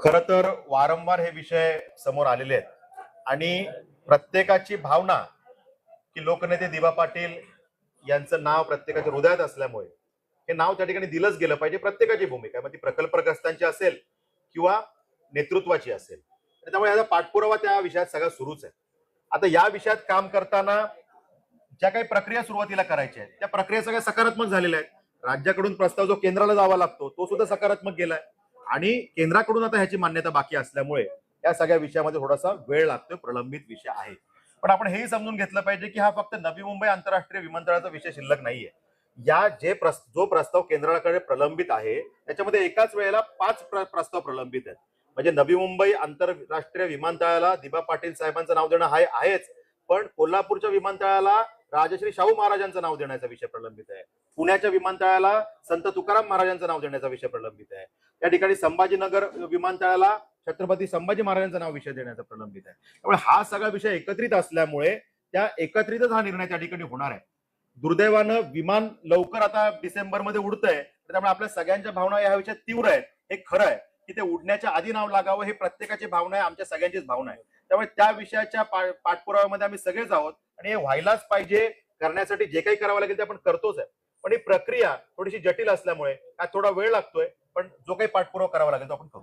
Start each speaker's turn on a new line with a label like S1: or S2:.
S1: खर तर वारंवार हे विषय समोर आलेले आहेत. आणि प्रत्येकाची भावना की लोकनेते दिवा पाटील यांचं नाव प्रत्येकाच्या हृदयात असल्यामुळे हे नाव त्या ठिकाणी दिलंच गेलं पाहिजे प्रत्येकाची भूमिका आहे. मग ती प्रकल्पग्रस्तांची असेल किंवा नेतृत्वाची असेल. त्यामुळे याचा पाठपुरावा त्या विषयात सगळा सुरूच आहे. आता या विषयात काम करताना ज्या काही प्रक्रिया सुरुवातीला करायच्या आहेत त्या प्रक्रिया सगळ्या सकारात्मक झालेल्या आहेत. राज्याकडून प्रस्ताव जो केंद्राला जावा लागतो तो सुद्धा सकारात्मक गेलाय. आणि केंद्राकडून आता ह्याची मान्यता बाकी असल्यामुळे या सगळ्या विषयामध्ये थोडासा वेळ लागतोय प्रलंबित विषय आहे. पण आपण हेही समजून घेतलं पाहिजे की हा फक्त नवी मुंबई आंतरराष्ट्रीय विमानतळाचा विषय शिल्लक नाहीये. या जे प्रस- जो प्रस्ताव केंद्राकडे प्रलंबित आहे त्याच्यामध्ये एकाच वेळेला पाच प्र- प्रस्ताव प्रलंबित आहेत. म्हणजे नवी मुंबई आंतरराष्ट्रीय विमानतळाला दिबा पाटील साहेबांचं नाव देणं हा आहेच. पण कोल्हापूरच्या विमानतळाला राजश्री शाहू महाराजांचं नाव देण्याचा विषय प्रलंबित आहे. पुण्याच्या विमानतळाला संत तुकाराम महाराजांचं नाव देण्याचा विषय प्रलंबित आहे. त्या ठिकाणी संभाजीनगर विमानतळाला छत्रपती संभाजी महाराजांचं नाव विषय देण्याचा प्रलंबित आहे. त्यामुळे हा सगळा विषय एकत्रित असल्यामुळे त्या एकत्रितच हा निर्णय त्या ठिकाणी होणार आहे. दुर्दैवानं विमान लवकर आता डिसेंबरमध्ये उडतंय. तर त्यामुळे आपल्या सगळ्यांच्या भावना या विषयात तीव्र आहेत. हे खरं आहे. की ते उडण्याच्या आधी नाव लागावं हे प्रत्येकाची भावना आहे आमच्या सगळ्यांचीच भावना आहे. त्यामुळे त्या विषयाच्या पाठपुराव्यामध्ये आम्ही सगळेच आहोत. आणि हे व्हायलाच पाहिजे. करण्यासाठी जे काही करावं लागेल ते आपण करतोच आहे. पण ही प्रक्रिया थोडीशी जटिल असल्यामुळे थोडा वेळ लागतोय पण जो काही पाठपुरावा करावा लागेल तो आपण करू.